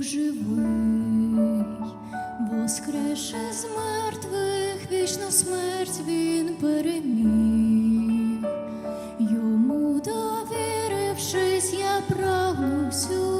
Живий, воскреше з мертвих, вічну смерть Він переміг, йому довірившись, я прагну всю.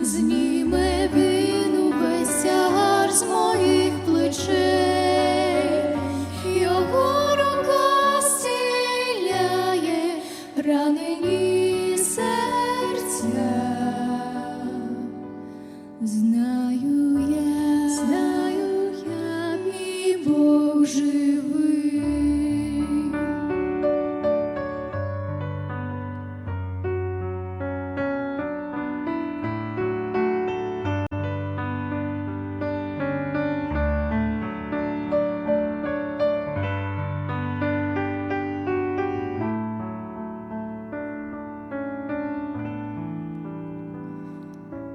зніме він увесь з моїх плечей, його рука зціляє ранені серця. Знаю я, знаю я, мій Бог живий.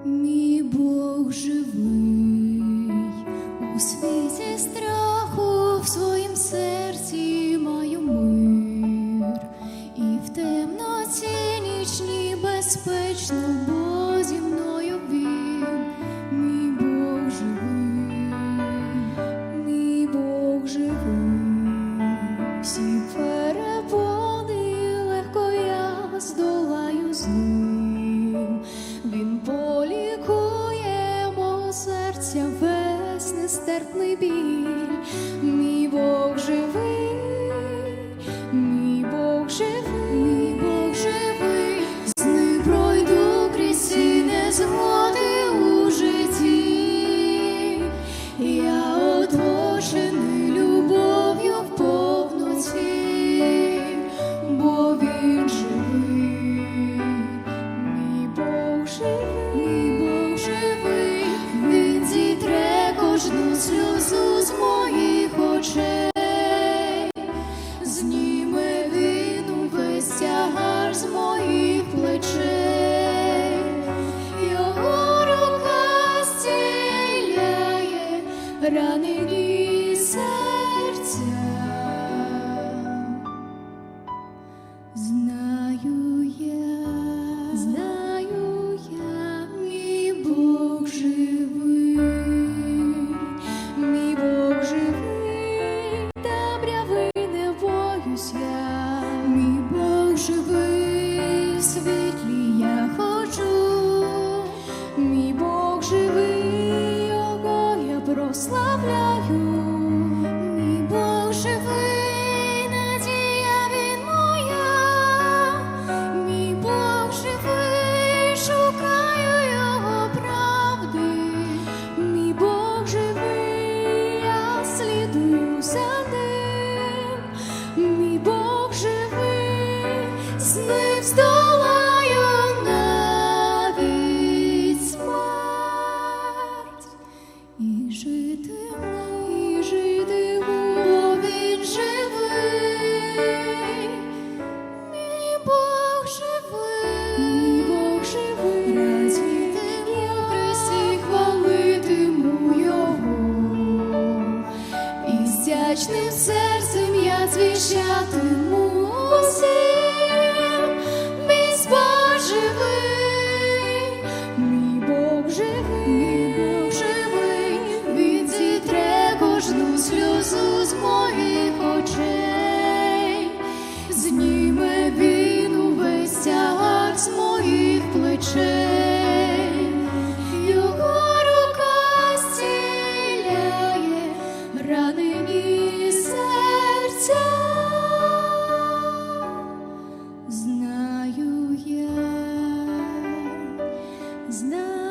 Мій Бог живий. У світі страху в своїм серці маю мир, і в темноті нічній безпечно, нестерпний біль. Мій Бог живий, зніме він увесь тягар з моїх плечей, його рука зціляє ранені серця. За ним, мій Бог живий, з ним здолаю навіть смерть. І житиму, і житиму, він живий, is